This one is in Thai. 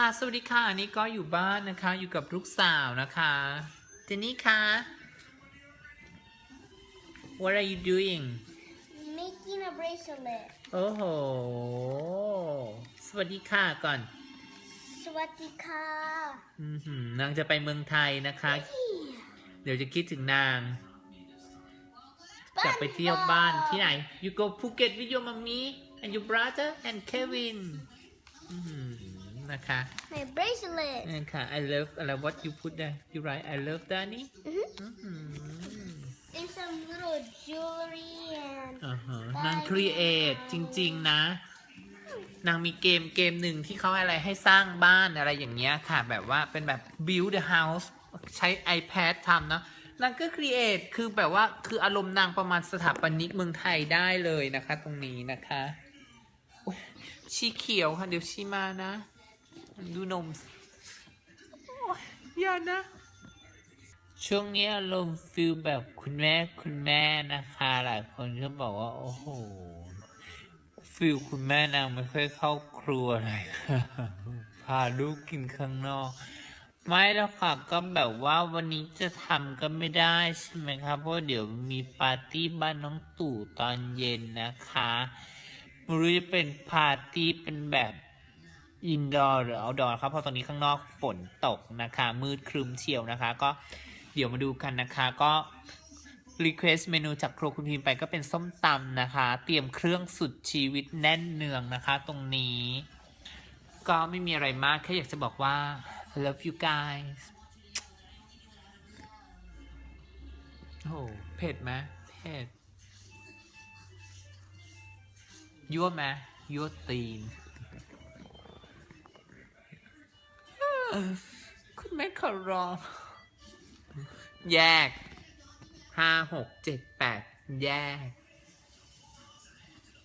ค่ะ สวัสดีค่ะ อันนี้ก็อยู่บ้านนะคะ อยู่กับลูกสาวนะคะเจนนี่คะ What are you doing Making a bracelet. โอ้โห สวัสดีค่ะก่อน Swatika. อือหือนางจะไปเมืองไทยนะคะ เดี๋ยวจะคิดถึงนางกลับไปเที่ยวบ้านที่ไหน You go Phuket with your mommy and your brother and Kevin อื้อหือ นะคะ My bracelet. นี่ค่ะ I love อะไร what you put there you write I love Danny Mhm. อื้อหือ And some little jewelry and อ่าฮะนางครีเอทจริง ๆ นะนางมีเกมเกมหนึ่งที่เขาอะไรให้สร้างบ้านอะไรอย่างเงี้ยค่ะ แบบว่าเป็นแบบ build the house ใช้ iPad ทำเนาะนางก็ครีเอทคือแบบว่าคืออารมณ์นางประมาณสถาปนิกเมืองไทยได้เลยนะคะ ตรงนี้นะคะอุ๊ยชีเขียวค่ะ เดี๋ยวชีมานะ ดูนมโอ๊ยอย่านะ ช่วงนี้อารมณ์ฟิลแบบคุณแม่คุณแม่นะคะ หลายคนก็บอกว่า โอ้โหฟิลคุณแม่นางไม่ค่อยเข้าครัวเลยพาลูกกินข้างนอก ไม่แล้วค่ะก็แบบว่าวันนี้จะทำก็ไม่ได้ใช่ไหมคะเพราะเดี๋ยวมีปาร์ตี้บ้านน้องตู่ตอนเย็นนะคะไม่รู้จะเป็นปาร์ตี้เป็นแบบ อินดอร์หรือเอาดอร์ครับเพราะตอนนี้ข้างนอกฝนตกนะคะ มืดครึมเชียวนะคะ ก็เดี๋ยวมาดูกันนะคะก็รีเควสเมนูจากครัวคุณพิมไปก็เป็นส้มตำนะคะ เตรียมเครื่องสุดชีวิตแน่นเนืองนะคะ ตรงนี้ ก็ไม่มีอะไรมาก แค่อยากจะบอกว่า I love you guys โอ้โหเผ็ดไหมเผ็ดยั่วไหมยั่วตีน คุณแม่ขอร้อง แยกห้าหกเจ็ดแปดแยก